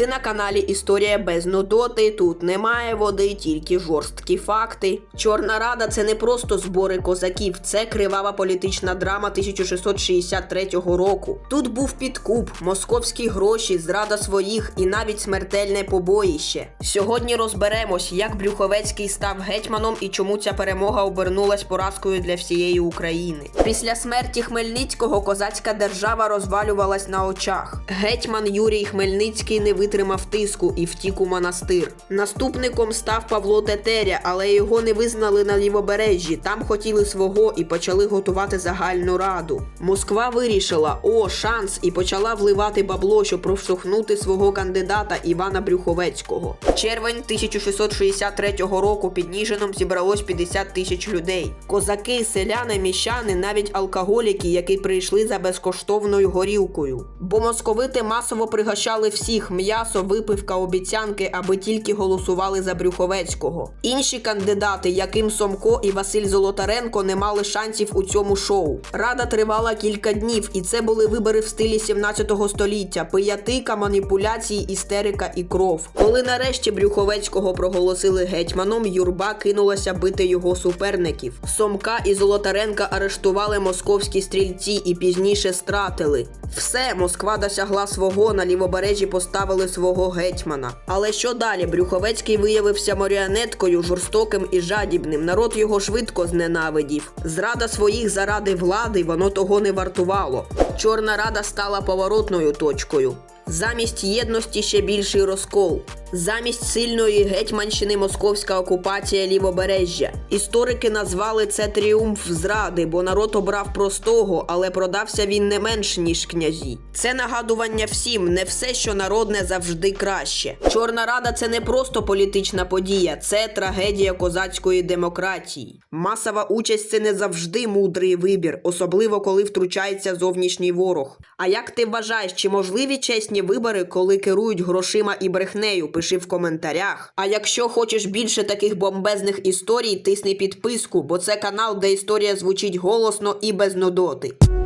Ти на каналі Історія без нудоти. Тут немає води, тільки жорсткі факти. Чорна рада це не просто збори козаків, це кривава політична драма 1663 року. Тут був підкуп, московські гроші, зрада своїх і навіть смертельне побоїще. Сьогодні розберемось, як Брюховецький став гетьманом і чому ця перемога обернулась поразкою для всієї України. Після смерті Хмельницького козацька держава розвалювалась на очах. Гетьман Юрій Хмельницький не витримав тиску і втік у монастир. Наступником став Павло Тетеря, але його не визнали на лівобережжі. Там хотіли свого і почали готувати загальну раду. Москва вирішила: о, шанс, і почала вливати бабло, щоб проштовхнути свого кандидата Івана Брюховецького. Червень 1663 року під Ніжином зібралось 50 тисяч людей. Козаки, селяни, міщани, навіть алкоголіки, які прийшли за безкоштовною горілкою. Бо московити масово пригощали всіх м'ясо, випивка, обіцянки, аби тільки голосували за Брюховецького. Інші кандидати, яким Сомко і Василь Золотаренко, не мали шансів у цьому шоу. Рада тривала кілька днів, і це були вибори в стилі 17 століття, пиятика, маніпуляції, істерика і кров. Коли нарешті Брюховецького проголосили гетьманом, юрба кинулася бити його суперників. Сомка і Золотаренка арештували московські стрільці і пізніше стратили. Все, Москва досягла свого, на лівобережжі поставили свого гетьмана. Але що далі? Брюховецький виявився маріонеткою, жорстоким і жадібним. Народ його швидко зненавидів. Зрада своїх заради влади воно того не вартувало. Чорна рада стала поворотною точкою. Замість єдності ще більший розкол. Замість сильної гетьманщини московська окупація лівобережжя. Історики назвали це тріумф зради, бо народ обрав простого, але продався він не менш ніж князі. Це нагадування всім, не все, що народне завжди краще. Чорна рада це не просто політична подія, це трагедія козацької демократії. Масова участь це не завжди мудрий вибір, особливо коли втручається зовнішній ворог. А як ти вважаєш, чи можливі чесні вибори, коли керують грошима і брехнею? Пиши в коментарях. А якщо хочеш більше таких бомбезних історій, тисни підписку, бо це канал, де історія звучить голосно і без нудоти.